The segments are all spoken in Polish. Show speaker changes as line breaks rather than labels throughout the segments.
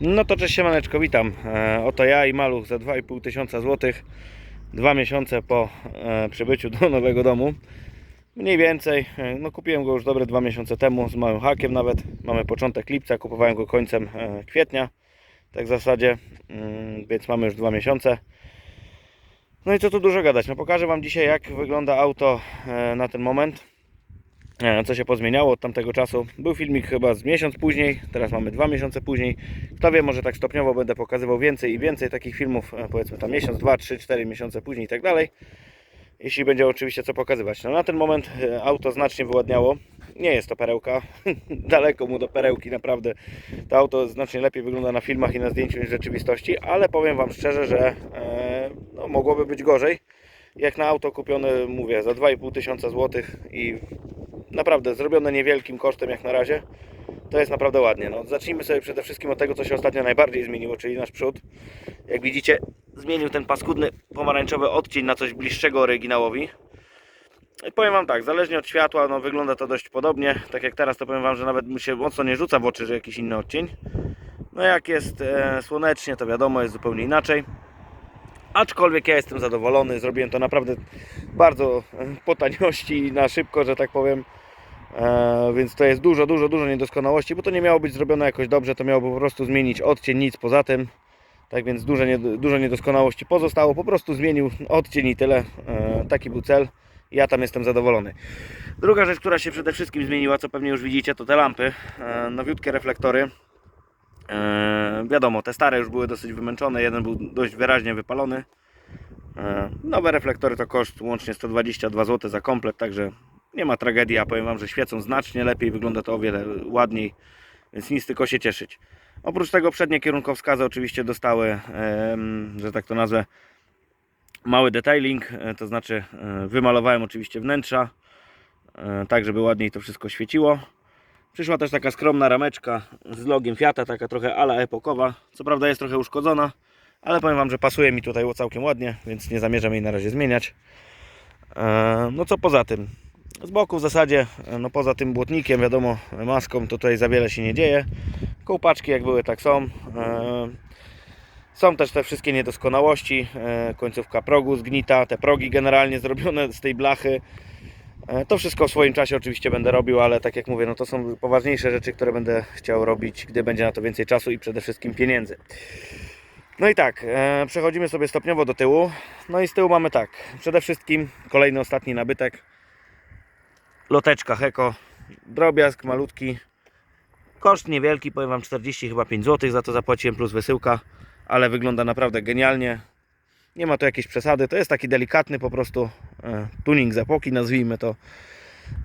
No to cześć siemaneczko, witam. E, oto ja i Maluch za 2,5 tysiąca złotych. Dwa miesiące po e, przybyciu do nowego domu. Mniej więcej, e, no kupiłem go już dobre dwa miesiące temu z małym hakiem nawet. Mamy początek lipca, kupowałem go końcem e, kwietnia. Tak w zasadzie, mm, więc mamy już dwa miesiące. No i co tu dużo gadać, no pokażę Wam dzisiaj jak wygląda auto e, na ten moment. E, co się pozmieniało od tamtego czasu. Był filmik chyba z miesiąc później, teraz mamy dwa miesiące później. Kto wie, może tak stopniowo będę pokazywał więcej i więcej takich filmów, e, powiedzmy tam miesiąc, dwa, trzy, cztery miesiące później i tak dalej. Jeśli będzie oczywiście co pokazywać. No na ten moment e, auto znacznie wyładniało. Nie jest to perełka, daleko mu do perełki naprawdę. To auto znacznie lepiej wygląda na filmach i na zdjęciu niż w rzeczywistości, ale powiem Wam szczerze, że e, no, mogłoby być gorzej. Jak na auto kupione, mówię, za 2,5 tysiąca złotych i naprawdę zrobione niewielkim kosztem jak na razie. To jest naprawdę ładnie. No, zacznijmy sobie przede wszystkim od tego, co się ostatnio najbardziej zmieniło, czyli nasz przód. Jak widzicie, zmienił ten paskudny pomarańczowy odcień na coś bliższego oryginałowi. I powiem Wam tak, zależnie od światła, no, wygląda to dość podobnie. Tak jak teraz, to powiem Wam, że nawet mi się mocno nie rzuca w oczy, że jakiś inny odcień. No jak jest e, słonecznie, to wiadomo, jest zupełnie inaczej. Aczkolwiek ja jestem zadowolony, zrobiłem to naprawdę bardzo e, po taniości i na szybko, że tak powiem. E, więc to jest dużo, dużo, dużo niedoskonałości, bo to nie miało być zrobione jakoś dobrze, to miało po prostu zmienić odcień, nic poza tym. Tak więc dużo, nie, dużo niedoskonałości pozostało, po prostu zmienił odcień i tyle. E, taki był cel. Ja tam jestem zadowolony. Druga rzecz, która się przede wszystkim zmieniła, co pewnie już widzicie, to te lampy. E, nowiutkie reflektory. E, wiadomo, te stare już były dosyć wymęczone, jeden był dość wyraźnie wypalony. E, nowe reflektory to koszt łącznie 122 zł za komplet, także nie ma tragedii. Ja powiem Wam, że świecą znacznie lepiej, wygląda to o wiele ładniej, więc nic tylko się cieszyć. Oprócz tego przednie kierunkowskazy oczywiście dostały, że tak to nazwę, mały detailing, e, to znaczy wymalowałem oczywiście wnętrza, tak żeby ładniej to wszystko świeciło. Przyszła też taka skromna rameczka z logiem Fiata, taka trochę ala epokowa. Co prawda jest trochę uszkodzona, ale powiem Wam, że pasuje mi tutaj całkiem ładnie, więc nie zamierzam jej na razie zmieniać. E, No co poza tym? Z boku w zasadzie, e, no poza tym błotnikiem, wiadomo, maską, to tutaj za wiele się nie dzieje. Kołpaczki jak były, tak są. E, Są też te wszystkie niedoskonałości. Końcówka progu zgnita, te progi generalnie zrobione z tej blachy. E, To wszystko w swoim czasie oczywiście będę robił, ale tak jak mówię, no to są poważniejsze rzeczy, które będę chciał robić, gdy będzie na to więcej czasu i przede wszystkim pieniędzy. No i tak, e, przechodzimy sobie stopniowo do tyłu. No i z tyłu mamy tak, przede wszystkim kolejny ostatni nabytek. Loteczka Heko, drobiazg malutki. Koszt niewielki, powiem Wam 40 chyba 5 zł za to zapłaciłem plus wysyłka, ale wygląda naprawdę genialnie. Nie ma tu jakiejś przesady, to jest taki delikatny po prostu e, tuning z epoki, nazwijmy to.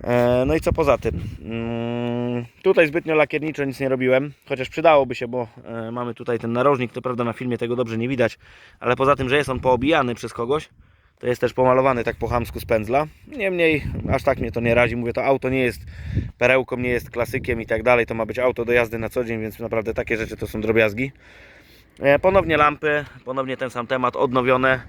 E, no i co poza tym? Mm, tutaj zbytnio lakierniczo nic nie robiłem, chociaż przydałoby się, bo e, mamy tutaj ten narożnik, to prawda na filmie tego dobrze nie widać, ale poza tym, że jest on poobijany przez kogoś, to jest też pomalowany tak po chamsku z pędzla. Niemniej, aż tak mnie to nie razi. Mówię, to auto nie jest perełką, nie jest klasykiem i tak dalej. To ma być auto do jazdy na co dzień, więc naprawdę takie rzeczy to są drobiazgi. E, Ponownie lampy, ponownie ten sam temat, odnowione.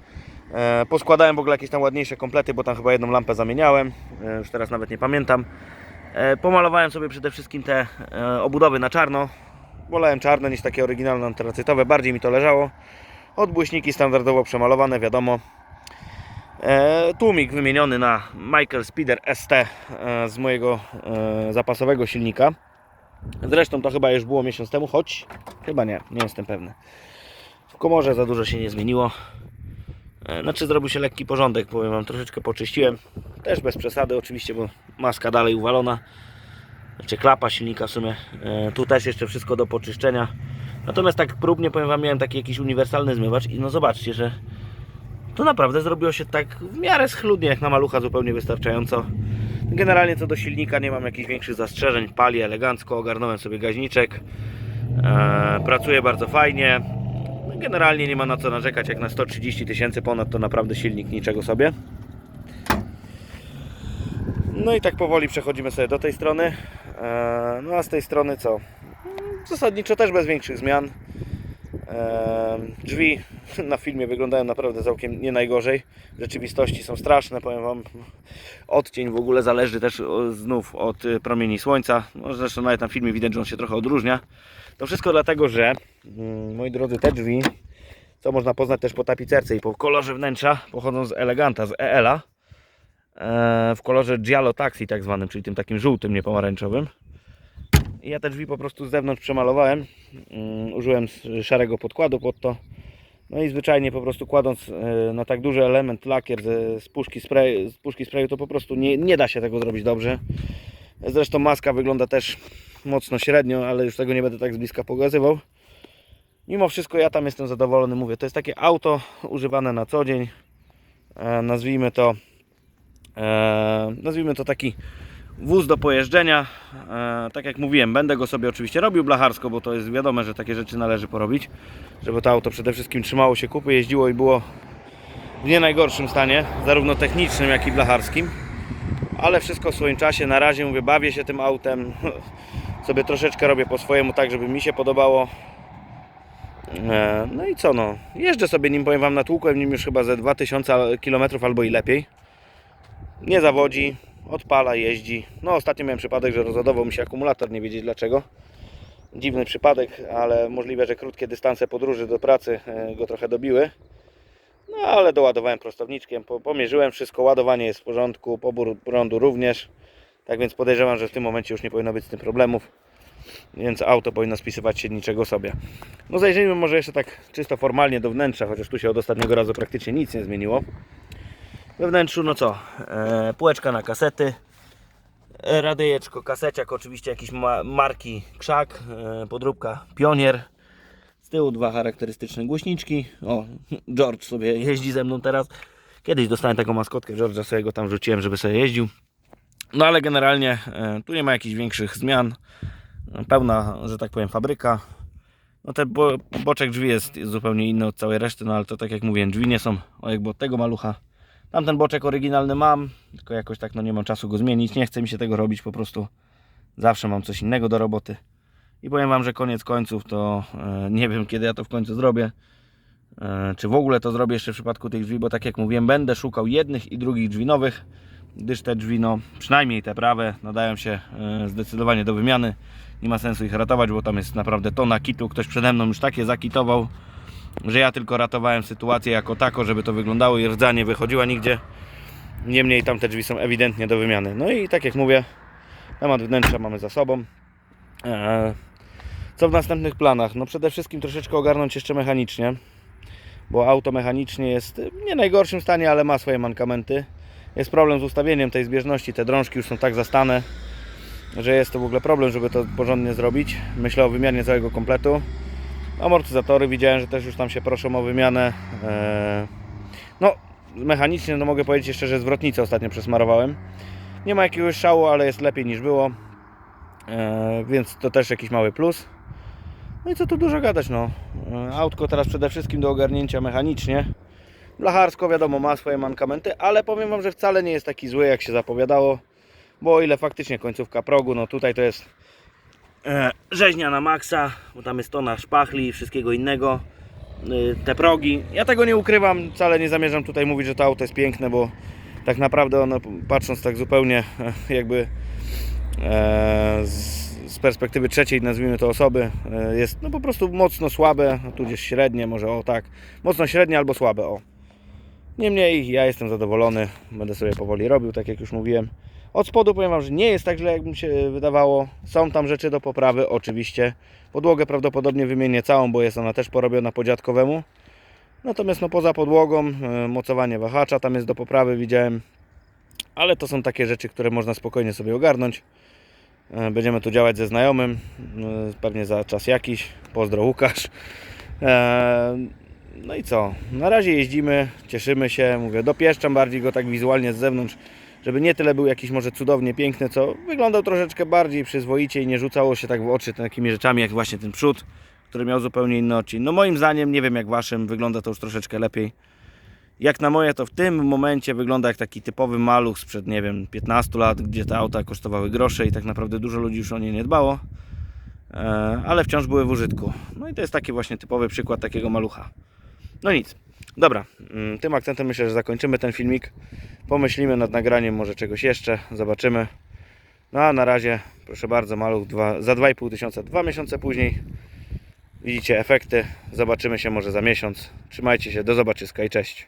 E, Poskładałem w ogóle jakieś tam ładniejsze komplety, bo tam chyba jedną lampę zamieniałem. E, Już teraz nawet nie pamiętam. Pomalowałem sobie przede wszystkim te obudowy na czarno. Wolałem czarne niż takie oryginalne antracytowe, bardziej mi to leżało. Odbłyśniki standardowo przemalowane, wiadomo. Tłumik wymieniony na Michael Speeder ST z mojego zapasowego silnika. Zresztą to chyba już było miesiąc temu, choć chyba nie, nie jestem pewny. W komorze za dużo się nie zmieniło. E, Znaczy zrobił się lekki porządek, powiem Wam, troszeczkę poczyściłem. Też bez przesady oczywiście, bo maska dalej uwalona. Znaczy klapa silnika w sumie. E, Tu też jeszcze wszystko do poczyszczenia. Natomiast tak próbnie powiem Wam, miałem taki jakiś uniwersalny zmywacz i no zobaczcie, że to naprawdę zrobiło się tak w miarę schludnie, jak na malucha zupełnie wystarczająco. Generalnie co do silnika nie mam jakichś większych zastrzeżeń, pali elegancko, ogarnąłem sobie gaźniczek, e, pracuje bardzo fajnie. Generalnie nie ma na co narzekać, jak na 130 tysięcy ponad to naprawdę silnik niczego sobie. No i tak powoli przechodzimy sobie do tej strony. E, no a z tej strony co? Zasadniczo też bez większych zmian. Drzwi na filmie wyglądają naprawdę całkiem nie najgorzej. W rzeczywistości są straszne, powiem Wam. Odcień w ogóle zależy też znów od y, promieni słońca. No, zresztą nawet na filmie widać, że on się trochę odróżnia. To wszystko dlatego, że mm, moi drodzy, te drzwi, co można poznać też po tapicerce i po kolorze wnętrza, pochodzą z Eleganta, z EL-a. E, w kolorze Giallo Taxi tak zwanym, czyli tym takim żółtym, nie pomarańczowym. Ja te drzwi po prostu z zewnątrz przemalowałem. Mm, Użyłem szarego podkładu pod to. No i zwyczajnie po prostu kładąc e, na tak duży element lakier z, puszki spray, z puszki sprayu, to po prostu nie, nie da się tego zrobić dobrze. Zresztą maska wygląda też mocno średnio, ale już tego nie będę tak z bliska pokazywał. Mimo wszystko ja tam jestem zadowolony, mówię, to jest takie auto używane na co dzień. E, nazwijmy to e, nazwijmy to taki wóz do pojeżdżenia. E, tak jak mówiłem, będę go sobie oczywiście robił blacharsko, bo to jest wiadome, że takie rzeczy należy porobić, żeby to auto przede wszystkim trzymało się kupy, jeździło i było w nie najgorszym stanie, zarówno technicznym, jak i blacharskim. Ale wszystko w swoim czasie. Na razie mówię, bawię się tym autem. Sobie troszeczkę robię po swojemu, tak żeby mi się podobało. E, No i co no, jeżdżę sobie nim, powiem Wam, natłukłem nim już chyba ze 2000 km albo i lepiej. Nie zawodzi, odpala, jeździ. No ostatnio miałem przypadek, że rozładował mi się akumulator, nie wiedzieć dlaczego. Dziwny przypadek, ale możliwe, że krótkie dystanse podróży do pracy e, go trochę dobiły. No ale doładowałem prostowniczkiem, po- pomierzyłem wszystko, ładowanie jest w porządku, pobór prądu również. Tak więc podejrzewam, że w tym momencie już nie powinno być z tym problemów. Więc auto powinno spisywać się niczego sobie. No zajrzyjmy może jeszcze tak czysto formalnie do wnętrza, chociaż tu się od ostatniego razu praktycznie nic nie zmieniło. We wnętrzu no co, e, półeczka na kasety, e, radyjeczko, kaseciak, oczywiście jakieś ma marki Krzak, e, podróbka Pionier. Z tyłu dwa charakterystyczne głośniczki. O, George sobie jeździ ze mną teraz. Kiedyś dostałem taką maskotkę George'a, sobie go tam rzuciłem, żeby sobie jeździł. No ale generalnie e, tu nie ma jakichś większych zmian. Pełna, że tak powiem, fabryka. No ten bo, boczek drzwi jest, jest zupełnie inny od całej reszty, no ale to tak jak mówiłem, drzwi nie są o jakby od tego malucha. Tamten boczek oryginalny mam, tylko jakoś tak no nie mam czasu go zmienić, nie chce mi się tego robić, po prostu zawsze mam coś innego do roboty. I powiem Wam, że koniec końców to e, nie wiem kiedy ja to w końcu zrobię. E, czy w ogóle to zrobię jeszcze w przypadku tych drzwi, bo tak jak mówiłem, będę szukał jednych i drugich drzwi nowych, gdyż te drzwi, no przynajmniej te prawe, nadają się e, zdecydowanie do wymiany. Nie ma sensu ich ratować, bo tam jest naprawdę tona kitu. Ktoś przede mną już takie zakitował, że ja tylko ratowałem sytuację jako tako, żeby to wyglądało i rdza nie wychodziła nigdzie. Niemniej tamte drzwi są ewidentnie do wymiany. No i tak jak mówię, temat wnętrza mamy za sobą. Eee, Co w następnych planach? No przede wszystkim troszeczkę ogarnąć jeszcze mechanicznie, bo auto mechanicznie jest nie najgorszym stanie, ale ma swoje mankamenty. Jest problem z ustawieniem tej zbieżności, te drążki już są tak zastane, że jest to w ogóle problem, żeby to porządnie zrobić. Myślę o wymianie całego kompletu. Amortyzatory widziałem, że też już tam się proszą o wymianę. Eee, No, mechanicznie no mogę powiedzieć jeszcze, że zwrotnicę ostatnio przesmarowałem. Nie ma jakiegoś szału, ale jest lepiej niż było. Eee, Więc to też jakiś mały plus. No i co tu dużo gadać, no. Eee, Autko teraz przede wszystkim do ogarnięcia mechanicznie. Blacharsko wiadomo ma swoje mankamenty, ale powiem Wam, że wcale nie jest taki zły jak się zapowiadało. Bo o ile faktycznie końcówka progu, no tutaj to jest e, rzeźnia na maksa, bo tam jest tona szpachli i wszystkiego innego. Y, te progi. Ja tego nie ukrywam, wcale nie zamierzam tutaj mówić, że to auto jest piękne, bo tak naprawdę ono patrząc tak zupełnie jakby e, z, z perspektywy trzeciej, nazwijmy to osoby, e, jest no po prostu mocno słabe, no tudzież średnie, może o tak, mocno średnie albo słabe, o. Niemniej ja jestem zadowolony, będę sobie powoli robił, tak jak już mówiłem. Od spodu powiem Wam, że nie jest tak źle, jak mi się wydawało. Są tam rzeczy do poprawy, oczywiście. Podłogę prawdopodobnie wymienię całą, bo jest ona też porobiona po dziadkowemu. Natomiast no, poza podłogą, e, mocowanie wahacza tam jest do poprawy, widziałem. Ale to są takie rzeczy, które można spokojnie sobie ogarnąć. E, Będziemy tu działać ze znajomym, e, pewnie za czas jakiś. Pozdro Łukasz. No i co? Na razie jeździmy, cieszymy się, mówię, dopieszczam bardziej go tak wizualnie z zewnątrz, żeby nie tyle był jakiś może cudownie piękny, co wyglądał troszeczkę bardziej przyzwoicie i nie rzucało się tak w oczy takimi rzeczami jak właśnie ten przód, który miał zupełnie inny odcień. No moim zdaniem, nie wiem jak waszym, wygląda to już troszeczkę lepiej. Jak na moje to w tym momencie wygląda jak taki typowy maluch sprzed, nie wiem, 15 lat, gdzie te auta kosztowały grosze i tak naprawdę dużo ludzi już o nie nie dbało, e, ale wciąż były w użytku. No i to jest taki właśnie typowy przykład takiego malucha. No nic. Dobra, mm, tym akcentem myślę, że zakończymy ten filmik. Pomyślimy nad nagraniem może czegoś jeszcze, zobaczymy. No a na razie, proszę bardzo, maluch dwa, za 2,5 tysiąca, dwa miesiące później. Widzicie efekty. Zobaczymy się może za miesiąc. Trzymajcie się, do zobaczyska i cześć.